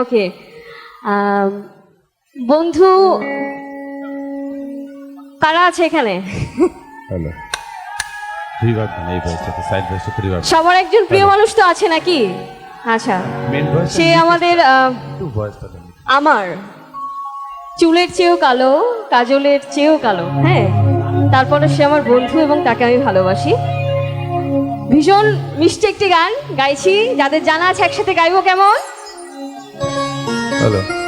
ওকে um, বন্ধু কারা আছে এখানে? সবার একজন প্রিয় মানুষ তো আছে নাকি? আচ্ছা। সে আমাদের আমার। চুলের চেয়েও কালো কাজলের চেয়েও কালো হ্যাঁ? তারপরে সে আমার বন্ধু এবং তাকে আমি ভালোবাসি। ভীষণ মিষ্টি একটি গান গাইছি। যাদের জানা আছে একসাথে গাইবো কেমন? Hello.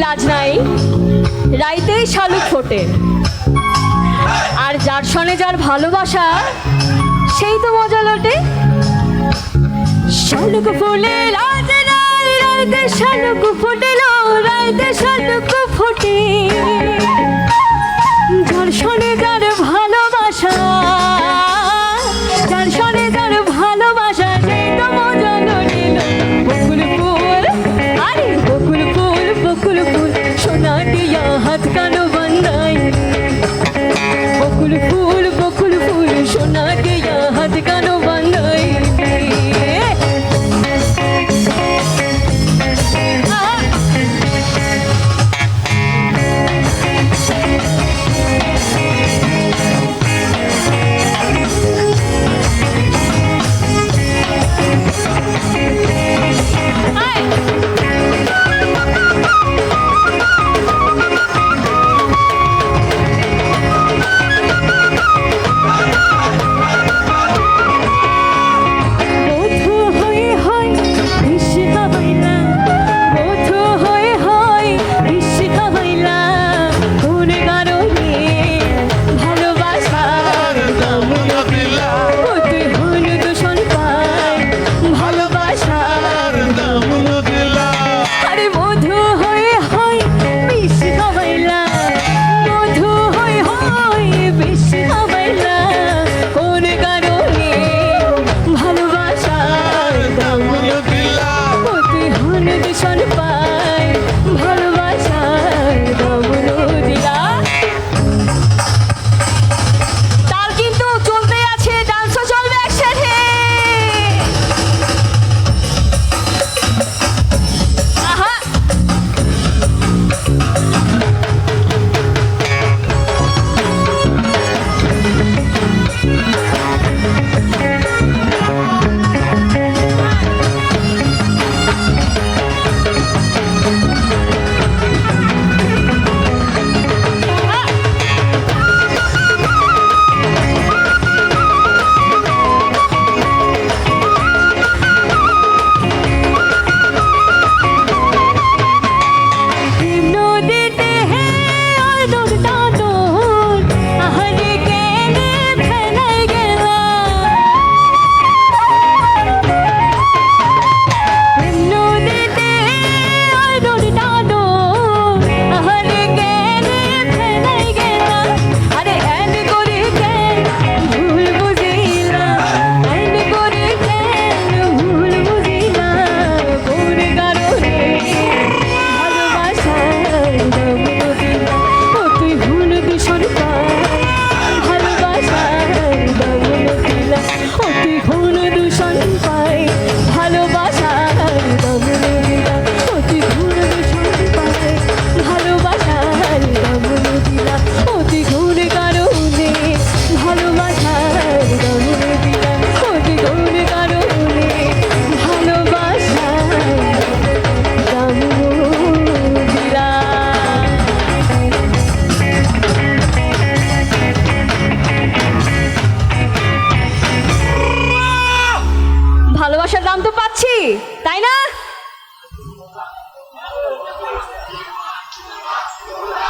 ইলাজ নাই। রাইতেই শালুক ফোটে। আর যার সনে যার ভালোবাসা, সেই তো মজা লটে। শালুক ফুলে রাজ নাই, রাইতে শালুক ফোটেলো রাইতে শালুক ফোটে। सुना गया हद का